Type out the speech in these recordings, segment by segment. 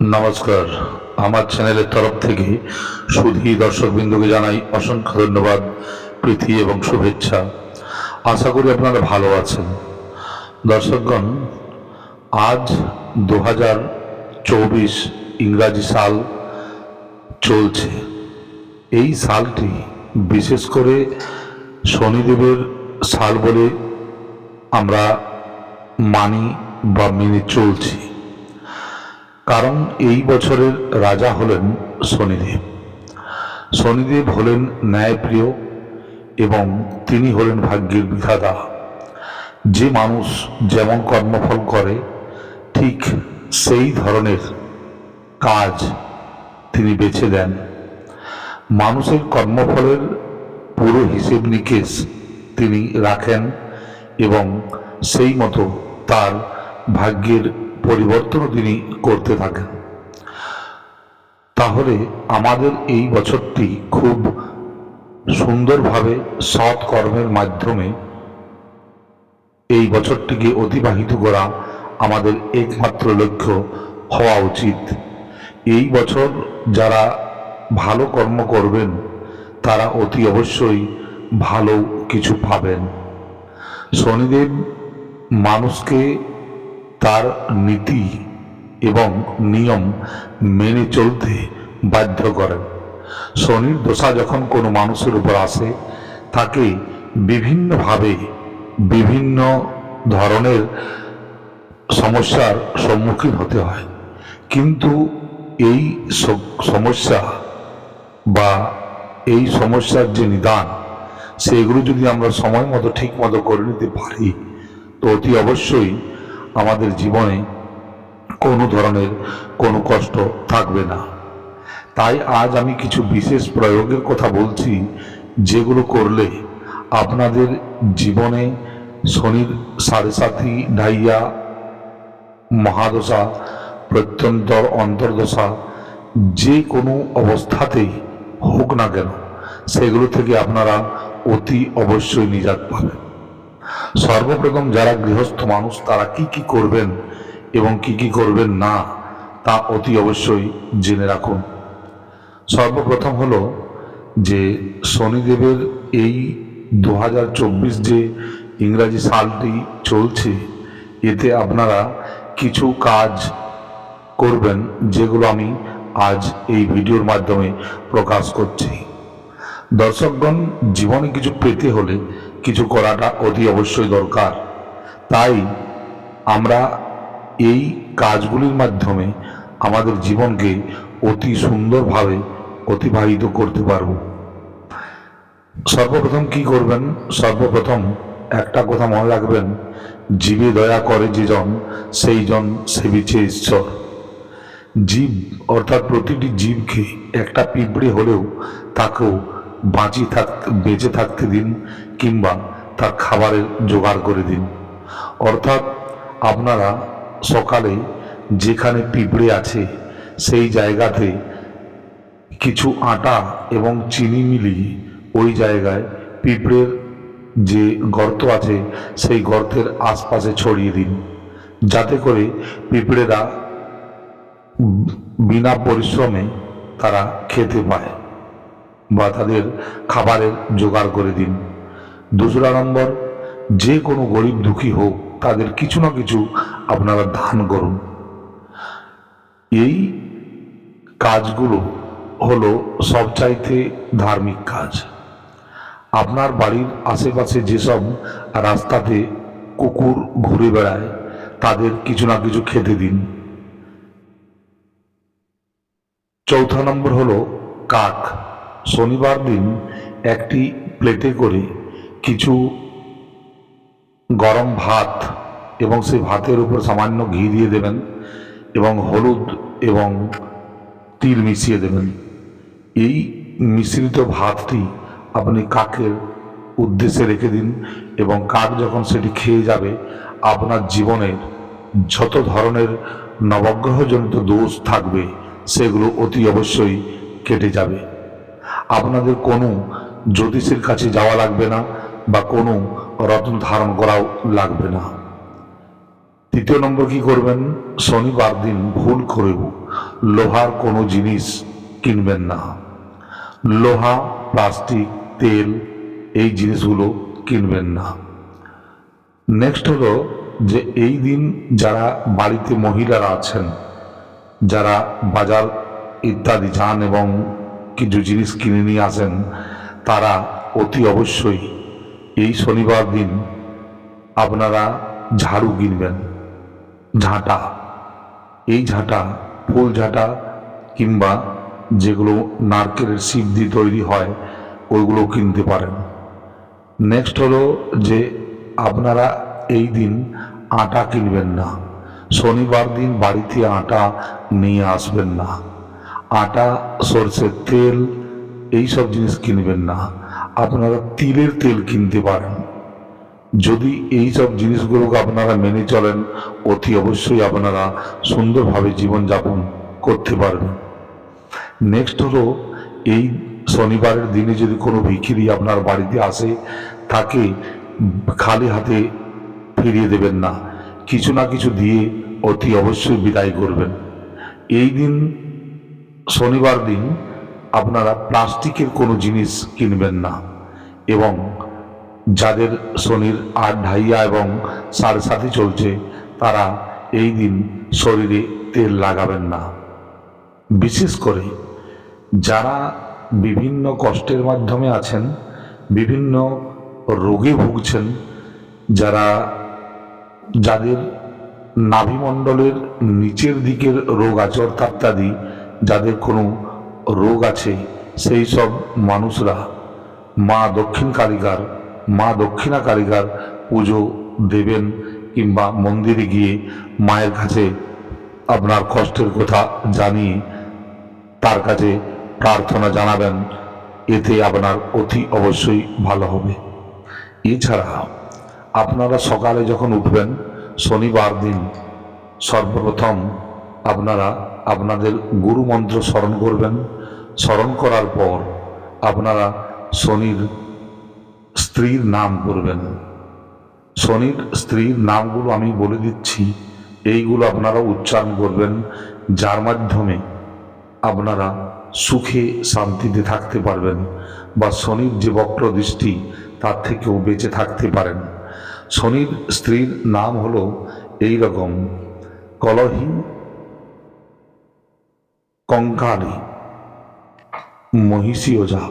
নমস্কার। আমার চ্যানেলের তরফ থেকে সুধী দর্শকবৃন্দকে জানাই অসংখ্য ধন্যবাদ, প্রীতি এবং শুভেচ্ছা। আশা করি আপনারা ভালো আছেন। দর্শকগণ, আজ দু চব্বিশ ইংরাজি সাল চলছে। এই সালটি বিশেষ করে শনিদেবের সাল বলে আমরা মানি বা মেনে চলছি। কারণ এই বছরের রাজা হলেন শনিদেব। শনিদেব হলেন ন্যায়প্রিয় এবং তিনি হলেন ভাগ্যের বিধাতা। যে মানুষ যেমন কর্মফল করে, ঠিক সেই ধরনের কাজ তিনি বেছে দেন। মানুষের কর্মফলের পুরো হিসেব নিকেশ তিনি রাখেন এবং সেই মতো তার ভাগ্যের পরিবর্তনও তিনি করতে থাকেন। তাহলে আমাদের এই বছরটি খুব সুন্দরভাবে সৎ কর্মের মাধ্যমে এই বছরটিকে অতিবাহিত করা আমাদের একমাত্র লক্ষ্য হওয়া উচিত। এই বছর যারা ভালো কর্ম করবেন, তারা অতি অবশ্যই ভালো কিছু পাবেন। শনিদেব মানুষকে তার নীতি এবং নিয়ম মেনে চলতে বাধ্য করেন। শনির দশা যখন কোনো মানুষের উপর আসে, তাকে বিভিন্নভাবে বিভিন্ন ধরনের সমস্যার সম্মুখীন হতে হয়। কিন্তু এই সমস্যা বা এই সমস্যার যে নিদান, সেগুলো যদি আমরা সময় মতো, ঠিক মতো করে নিতে পারি, তো অতি অবশ্যই আমাদের জীবনে কোনো ধরনের কোনো কষ্ট থাকবে না। তাই আজ আমি কিছু বিশেষ প্রয়োগের কথা বলছি, যেগুলো করলে আপনাদের জীবনে শনির সাড়ে সাথী ডাইয়া মহাদশা, প্রত্যন্তর অন্তর্দশা, যে কোনো অবস্থাতেই হোক না কেন, সেগুলো থেকে আপনারা অতি অবশ্যই নিজাত পাবেন। সর্বপ্রথম যারা গৃহস্থ মানুষ, তারা কি কি করবেন এবং কি কি করবেন না, তা অতি অবশ্যই জেনে রাখুন। সর্বপ্রথম হলো যে শনিদেবের এই দুহাজার চব্বিশ যে ইংরাজি সালটি চলছে, এতে আপনারা কিছু কাজ করবেন যেগুলো আমি আজ এই ভিডিওর মাধ্যমে প্রকাশ করছি। দর্শকগণ, জীবনে কিছু পেতে হলে কিছু করাটা অতি অবশ্যই দরকার। তাই আমরা এই কাজগুলির মাধ্যমে আমাদের জীবনকে অতি সুন্দরভাবে অতিবাহিত করতে পারব। সর্বপ্রথম কি করবেন? সর্বপ্রথম একটা কথা মনে রাখবেন, জীবে দয়া করে যে জন, সেই জন সেবিছে ঈশ্বর। জীব অর্থাৎ প্রতিটি জীবকে একটা পিঁপড়ে হলেও তাকেও বাঁচি থাকতে বেঁচে থাকতে দিন কিংবা তার খাবারের জোগাড় করে দিন। অর্থাৎ আপনারা সকালে যেখানে পিঁপড়ে আছে, সেই জায়গাতে কিছু আটা এবং চিনি মিলিয়ে ওই জায়গায় পিঁপড়ের যে গর্ত আছে, সেই গর্তের আশপাশে ছড়িয়ে দিন। যাতে করে পিঁপড়েরা বিনা পরিশ্রমে তারা খেতে পায়। বা তাদের খাবারের জোগাড় করে দিন। দোসরা নম্বর, যে কোনো গরিব দুঃখী হোক, তাদের কিছু না কিছু আপনারা দান করুন। এই কাজগুলো হলো সবচাইতে ধার্মিক কাজ। আপনার বাড়ির আশেপাশে যেসব রাস্তাতে কুকুর ঘুরে বেড়ায়, তাদের কিছু না কিছু খেতে দিন। চৌথা নম্বর হলো কাক। শনিবার দিন একটি প্লেটে করে কিছু গরম ভাত এবং সেই ভাতের উপর সামান্য ঘি দিয়ে দেবেন এবং হলুদ এবং তিল মিশিয়ে দেবেন। এই মিশ্রিত ভাতটি আপনি কাকের উদ্দেশ্যে রেখে দিন এবং কাক যখন সেটি খেয়ে যাবে, আপনার জীবনের যত ধরনের নবগ্রহজনিত দোষ থাকবে, সেগুলো অতি অবশ্যই কেটে যাবে। আপনাদের কোনো জ্যোতিষের কাছে যাওয়া লাগবে না বা কোনো রত্ন ধারণ করাও লাগবে না। তৃতীয় নম্বর কি করবেন? শনিবার দিন ভুল করেও লোহার কোনো জিনিস কিনবেন না। লোহা, প্লাস্টিক, তেল, এই জিনিসগুলো কিনবেন না। নেক্সট হলো যে এই দিন যারা বাড়িতে মহিলারা আছেন, যারা বাজার ইত্যাদি যান এবং কিছু জিনিস কিনে নিয়ে আসেন, তারা অতি অবশ্যই এই শনিবার দিন আপনারা ঝাড়ু কিনবেন, ঝাঁটা। এই ঝাঁটা, ফুল ঝাঁটা কিংবা যেগুলো নারকেলের শিপ দিয়ে তৈরি হয়, ওইগুলো কিনতে পারেন। নেক্সট হলো যে আপনারা এই দিন আটা কিনবেন না। শনিবার দিন বাড়িতে আটা নিয়ে আসবেন না। আটা, সর্ষের তেল এই সব জিনিস কিনবেন না। আপনারা তিলের তেল কিনতে পারেন। যদি এই সব জিনিসগুলোকে আপনারা মেনে চলেন, অতি অবশ্যই আপনারা সুন্দরভাবে জীবনযাপন করতে পারবেন। নেক্সট হলো, এই শনিবারের দিনে যদি কোনো ভিখিরি আপনার বাড়িতে আসে, তাকে খালি হাতে ফিরিয়ে দেবেন না। কিছু না কিছু দিয়ে অতি অবশ্যই বিদায় করবেন। এই দিন শনিবার দিন আপনারা প্লাস্টিকের কোনো জিনিস কিনবেন না এবং যাদের শনির আট ঢাইয়া এবং সাড়ে সাথে চলছে, তারা এই দিন শরীরে তেল লাগাবেন না। বিশেষ করে যারা বিভিন্ন কষ্টের মাধ্যমে আছেন, বিভিন্ন রোগে ভুগছেন, যারা যাদের নাভিমণ্ডলের নিচের দিকের রোগ আছে অর্থাৎ যাদের কোনো রোগ আছে, সেই সব মানুষরা মা দক্ষিণ কালিকার মা দক্ষিণা কালিকার পুজো দেবেন কিংবা মন্দিরে গিয়ে মায়ের কাছে আপনার কষ্টের কথা জানিয়ে তার কাছে প্রার্থনা জানাবেন। এতে আপনার অতি অবশ্যই ভালো হবে। এছাড়া আপনারা সকালে যখন উঠবেন, শনিবার দিন সর্বপ্রথম আপনারা আপনাদের গুরু মন্ত্র স্মরণ করবেন। স্মরণ করার পর আপনারা শনির স্ত্রীর নাম করবেন। শনির স্ত্রীর নামগুলো আমি বলে দিচ্ছি। এইগুলো আপনারা উচ্চারণ করবেন। যার মাধ্যমে আপনারা সুখে শান্তিতে থাকতে পারবেন বা শনির যে বক্র দৃষ্টি, তার থেকেও বেঁচে থাকতে পারেন। শনির স্ত্রীর নাম হলো এই রকম কলহি কঙ্কালি মহিষী ওঝা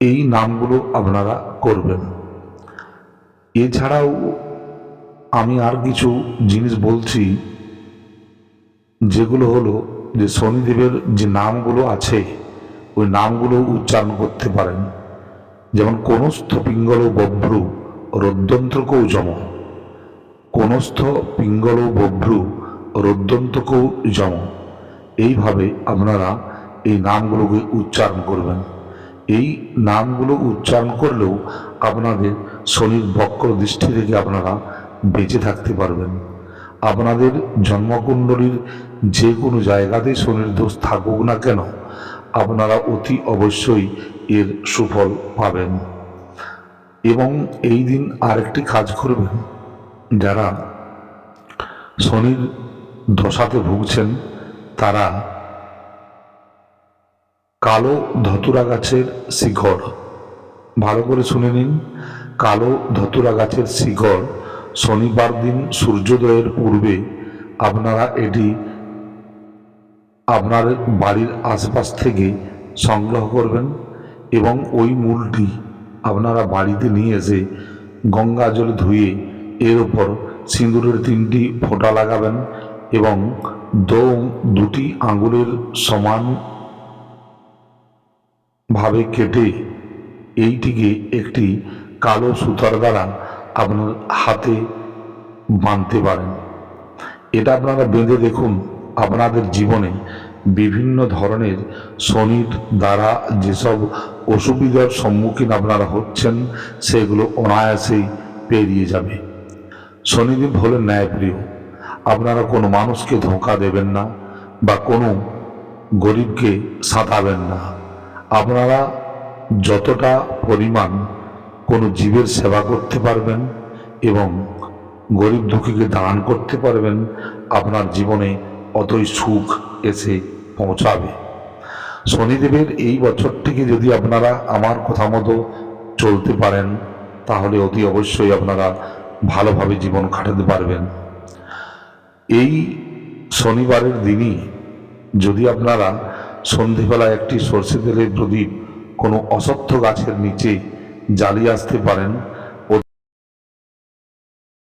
এই নামগুলো আপনারা করবেন। এছাড়াও আমি আর কিছু জিনিস বলছি, যেগুলো হলো যে শনিদেবের যে নামগুলো আছে, ওই নামগুলো উচ্চারণ করতে পারেন। যেমন, কোনস্থ পিঙ্গল বভ্রু রোদ্যন্ত্রকৌ যম কোনস্থ পিঙ্গল বভ্রু রোদ্যন্তকৌ যম এইভাবে আপনারা এই নামগুলোকে উচ্চারণ করবেন। এই নামগুলো উচ্চারণ করলেও আপনাদের শনির বক্র দৃষ্টি থেকে আপনারা বেঁচে থাকতে পারবেন। আপনাদের জন্মকুণ্ডলীর যে কোনো জায়গাতেই শনির দোষ থাকুক না কেন, আপনারা অতি অবশ্যই এর সুফল পাবেন। এবং এই দিন আরেকটি কাজ করবেন। যারা শনির দশাতে ভুগছেন, তারা কালো ধতুরা গাছের শিকড় ভালো করে শুনে নিন, কালো ধতুরা গাছের শিকড় শনিবার দিন সূর্যোদয়ের পূর্বে আপনারা এটি আপনার বাড়ির আশপাশ থেকে সংগ্রহ করবেন এবং ওই মূলটি আপনারা বাড়িতে নিয়ে এসে গঙ্গা জলে ধুয়ে এর ওপর সিঁদুরের তিনটি ফোঁটা লাগাবেন এবং দো দুটি আঙুলের সমান ভাবে কেটে এইটিকে একটি কালো সুতার দ্বারা আপনার হাতে বাঁধতে পারেন। এটা আপনারা বেঁধে দেখুন, আপনাদের জীবনে বিভিন্ন ধরনের শনির দ্বারা যেসব অসুবিধার সম্মুখীন আপনারা হচ্ছেন, সেগুলো অনায়াসেই পেরিয়ে যাবে। শনিদেব হলেন ন্যায়প্রিয়। আপনারা কোনো মানুষকে ধোঁকা দেবেন না বা কোনো গরিবকে সাঁতাবেন না। আপনারা যতটা পরিমাণ কোনো জীবের সেবা করতে পারবেন এবং গরিব দুঃখীকে দান করতে পারবেন, আপনার জীবনে অতই সুখ এসে পৌঁছাবে। শনিদেবের এই বছরটিকে যদি আপনারা আমার কথা মতো চলতে পারেন, তাহলে অতি অবশ্যই আপনারা ভালোভাবে জীবন কাটাতে পারবেন। এই শনিবারের দিনই যদি আপনারা সন্ধেবেলা একটি সর্ষে তেলের প্রদীপ কোনো অসত্য গাছের নিচে জ্বালিয়ে আসতে পারেন